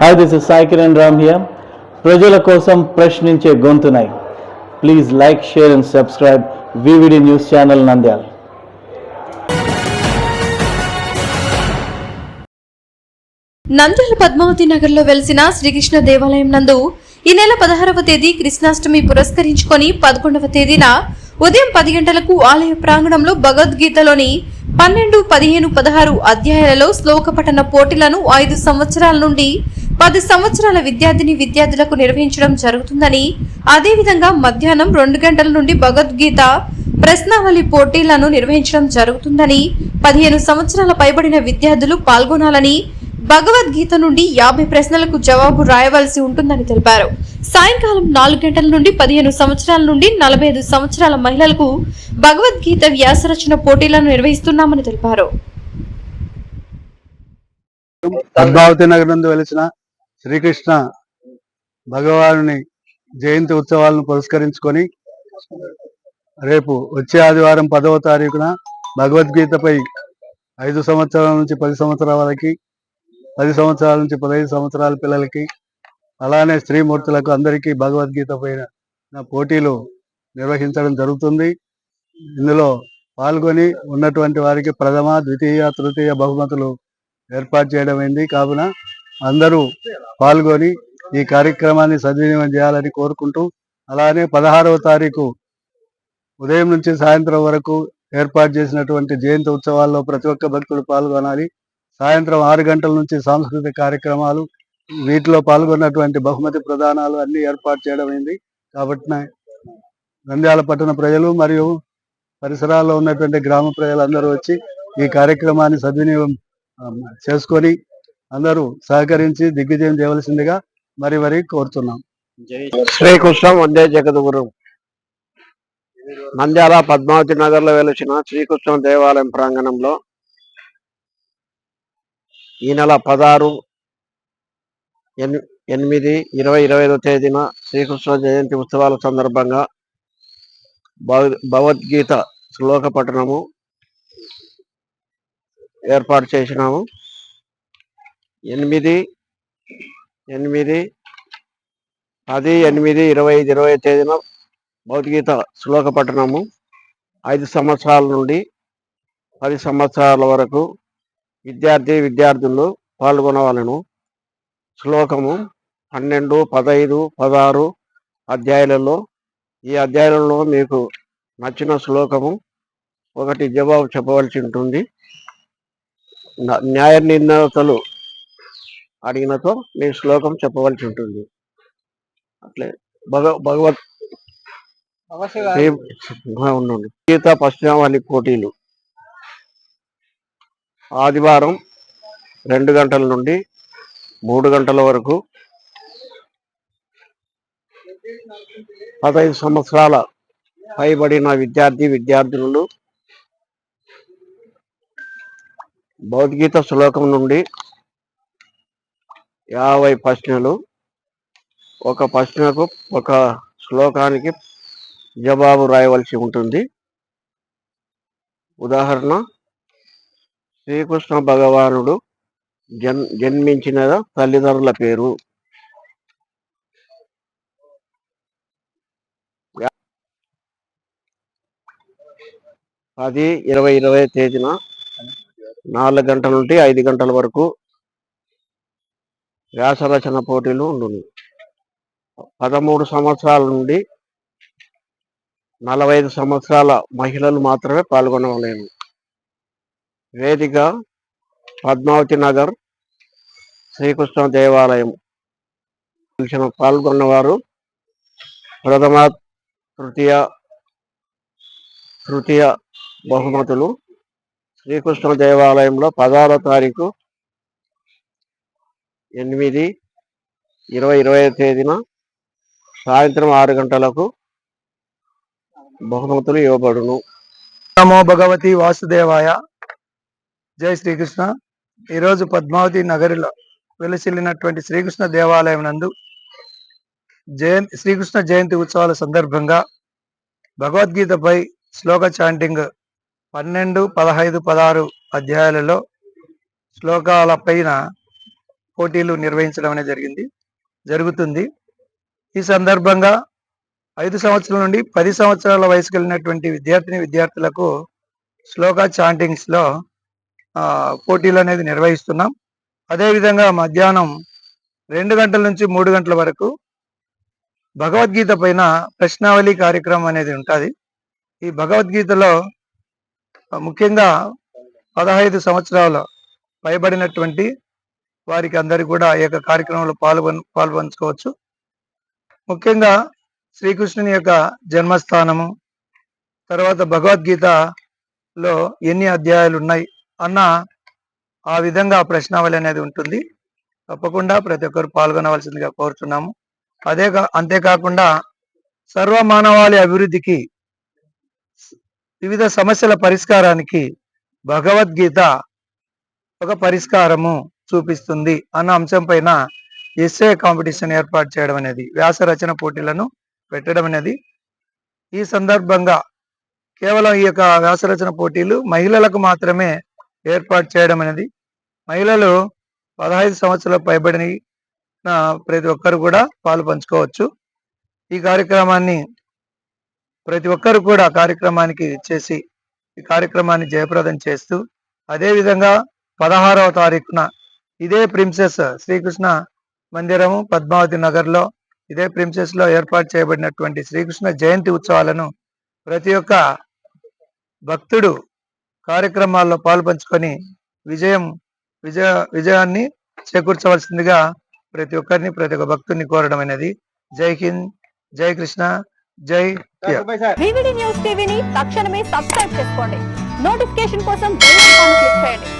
Hi this is Sai Kiran Ram here ప్రజల కోసం ప్రశ్నించే గొంతునై. Please like share and subscribe VVD news channel Nandyala Nandyala Padmavati నగర్లో వెలిసిన శ్రీకృష్ణ దేవాలయం నందు ఈ నెల పదహారవ తేదీ కృష్ణాష్టమి పురస్కరించుకొని పదకొండవ తేదీన ఉదయం పది గంటలకు ఆలయ ప్రాంగణంలో భగవద్గీతలోని పన్నెండు పదిహేను పదహారు అధ్యాయాలలో శ్లోక పఠన పోటీలను ఐదు సంవత్సరాల నుండి పది సంవత్సరాల విద్యార్థిని విద్యార్థులకు నిర్వహించడం జరుగుతుందని అదేవిధంగా మధ్యాహ్నం రెండు గంటల నుండి భగవద్గీత ప్రశ్నావళి పోటీలను నిర్వహించడం జరుగుతుందని పదిహేను సంవత్సరాల పైబడిన విద్యార్థులు పాల్గొనాలని భగవద్గీత నుండి యాభై ప్రశ్నలకు జవాబు రాయవలసి ఉంటుందని తెలిపారు. సాయంకాలం నాలుగు గంటల నుండి పదిహేను సంవత్సరాల నుండి నలభై ఐదు సంవత్సరాల మహిళలకు భగవద్గీత వ్యాసరచన పోటీలను నిర్వహిస్తున్నామని తెలిపారు. పద్మావతి నగర్ వెలిసిన శ్రీకృష్ణ భగవానుని జయంతి ఉత్సవాలను పురస్కరించుకొని రేపు వచ్చే ఆదివారం పదవ తారీఖున భగవద్గీతపై ఐదు సంవత్సరాల నుంచి పది సంవత్సరాల వరకు పది సంవత్సరాల నుంచి పదహైదు సంవత్సరాల పిల్లలకి అలానే స్త్రీమూర్తులకు అందరికీ భగవద్గీత పైన పోటీలు నిర్వహించడం జరుగుతుంది. ఇందులో పాల్గొని ఉన్నటువంటి వారికి ప్రథమ ద్వితీయ తృతీయ బహుమతులు ఏర్పాటు చేయడం కావున అందరూ పాల్గొని ఈ కార్యక్రమాన్ని సద్వినియోగం చేయాలని కోరుకుంటూ అలానే పదహారవ తారీఖు ఉదయం నుంచి సాయంత్రం వరకు ఏర్పాటు చేసినటువంటి జయంతి ఉత్సవాల్లో ప్రతి ఒక్క భక్తుడు పాల్గొనాలి. సాయంత్రం ఆరు గంటల నుంచి సాంస్కృతిక కార్యక్రమాలు వీటిలో పాల్గొన్నటువంటి బహుమతి ప్రదానాలు అన్ని ఏర్పాటు చేయడం కాబట్టి నంద్యాల పట్టణ ప్రజలు మరియు పరిసరాల్లో ఉన్నటువంటి గ్రామ ప్రజలందరూ వచ్చి ఈ కార్యక్రమాన్ని సద్వినియోగం చేసుకొని అందరూ సహకరించి దిగ్విజయం చేయవలసిందిగా మరి మరి కోరుతున్నాం. శ్రీకృష్ణం వందే జగద్గురు. నంద్యాల పద్మావతి నగర్లో వెలిసిన శ్రీకృష్ణ దేవాలయం ప్రాంగణంలో ఈ నెల పదహారు ఎన్- ఎనిమిది ఇరవై ఇరవై ఐదో తేదీన శ్రీకృష్ణ జయంతి ఉత్సవాల సందర్భంగా భగ- భగవద్గీత శ్లోక పఠనము ఏర్పాటు చేసినాము. ఎనిమిది ఎనిమిది పది ఎనిమిది ఇరవై ఐదు ఇరవై తేదీన భగవద్గీత శ్లోక పట్టణము ఐదు సంవత్సరాల నుండి పది సంవత్సరాల వరకు విద్యార్థి విద్యార్థులు పాల్గొనవలను. శ్లోకము పన్నెండు పదహైదు పదహారు అధ్యాయులలో ఈ అధ్యాయులలో మీకు నచ్చిన శ్లోకము ఒకటి జవాబు చెప్పవలసి ఉంటుంది. న్యాయ నిర్ణేతలు అడిగినతో మీ శ్లోకం చెప్పవలసి ఉంటుంది. అట్లే భగ భగవత్ ఉండండి. గీత పశ్చిమావళి పోటీలు. ఆదివారం రెండు గంటల నుండి మూడు గంటల వరకు పదహైదు సంవత్సరాల పైబడిన విద్యార్థి విద్యార్థినులు భగవద్గీత శ్లోకం నుండి యాభై ప్రశ్నలు. ఒక ప్రశ్నకు ఒక శ్లోకానికి జవాబు రాయవలసి ఉంటుంది. ఉదాహరణ శ్రీకృష్ణ భగవానుడు జన్ జన్మించిన తల్లిదండ్రుల పేరు. పది ఇరవై ఇరవై తేదీన నాలుగు గంటల నుండి ఐదు గంటల వరకు వ్యాసరచన పోటీలు ఉండును. పదమూడు సంవత్సరాల నుండి నలభై ఐదు సంవత్సరాల మహిళలు మాత్రమే పాల్గొనలేను. వేదిక పద్మావతి నగర్ శ్రీకృష్ణ దేవాలయం. పాల్గొన్నవారు ప్రథమ తృతీయ తృతీయ బహుమతులు శ్రీకృష్ణ దేవాలయంలో పదహారో తారీఖు ఎనిమిది ఇరవై ఇరవై ఐదు తేదీన సాయంత్రం ఆరు గంటలకు బహుమతులు ఇవ్వబడును. నమో భగవతి వాసుదేవాయ. జై శ్రీకృష్ణ. ఈరోజు పద్మావతి నగరిలో వెలిసిల్లినటువంటి శ్రీకృష్ణ దేవాలయం నందు జయంతి శ్రీకృష్ణ జయంతి ఉత్సవాల సందర్భంగా భగవద్గీతపై శ్లోక చాంటింగ్ పన్నెండు పదహైదు పదహారు అధ్యాయాలలో శ్లోకాల పైన పోటీలు నిర్వహించడం అనేది జరిగింది. జరుగుతుంది. ఈ సందర్భంగా ఐదు సంవత్సరాల నుండి పది సంవత్సరాల వయసు కలిగినటువంటి విద్యార్థిని విద్యార్థులకు శ్లోక చాంటింగ్స్లో పోటీలు అనేది నిర్వహిస్తున్నాం. అదేవిధంగా మధ్యాహ్నం రెండు గంటల నుంచి మూడు గంటల వరకు భగవద్గీత పైన ప్రశ్నావళి కార్యక్రమం అనేది ఉంటుంది. ఈ భగవద్గీతలో ముఖ్యంగా పదహైదు సంవత్సరాల పైబడినటువంటి వారికి అందరికి కూడా ఈ యొక్క కార్యక్రమంలో పాల్గొన పాల్పంచుకోవచ్చు. ముఖ్యంగా శ్రీకృష్ణుని యొక్క జన్మస్థానము తర్వాత భగవద్గీతలో ఎన్ని అధ్యాయాలు ఉన్నాయి అన్న ఆ విధంగా ప్రశ్నావళి అనేది ఉంటుంది. తప్పకుండా ప్రతి ఒక్కరు పాల్గొనవలసిందిగా కోరుతున్నాము అదే కా- అంతేకాకుండా సర్వ మానవాళి అభివృద్ధికి వివిధ సమస్యల పరిష్కారానికి భగవద్గీత ఒక పరిష్కారము. చూపిస్తుంది అన్న అంశం పైన ఎస్ఏ కాంపిటీషన్ ఏర్పాటు చేయడం అనేది వ్యాస రచన పోటీలను పెట్టడం అనేది. ఈ సందర్భంగా కేవలం ఈ యొక్క వ్యాస రచన పోటీలు మహిళలకు మాత్రమే ఏర్పాటు చేయడం అనేది. మహిళలు పదహైదు సంవత్సరాల పైబడిన ప్రతి ఒక్కరు కూడా పాలు పంచుకోవచ్చు. ఈ కార్యక్రమాన్ని ప్రతి ఒక్కరు కూడా కార్యక్రమానికి చేసి ఈ కార్యక్రమాన్ని జయప్రదం చేస్తూ అదేవిధంగా పదహారవ తారీఖున ఇదే ప్రిన్సెస్ శ్రీకృష్ణ మందిరము పద్మావతి నగర్లో ఇదే ప్రిన్సెస్లో ఏర్పాటు చేయబడినటువంటి శ్రీకృష్ణ జయంతి ఉత్సవాలను ప్రతి ఒక్క భక్తుడు కార్యక్రమాల్లో పాల్పంచుకొని విజయం విజయ విజయాన్ని చేకూర్చవలసిందిగా ప్రతి ఒక్కరిని ప్రతి ఒక్క భక్తుడిని కోరడం అనేది. జై హింద్ జై కృష్ణ జై న్యూస్ టీవీని తక్షణమే సబ్స్క్రైబ్ చేసుకోండి. నోటిఫికేషన్ కోసం బెల్ ఐకాన్ క్లిక్ చేయండి.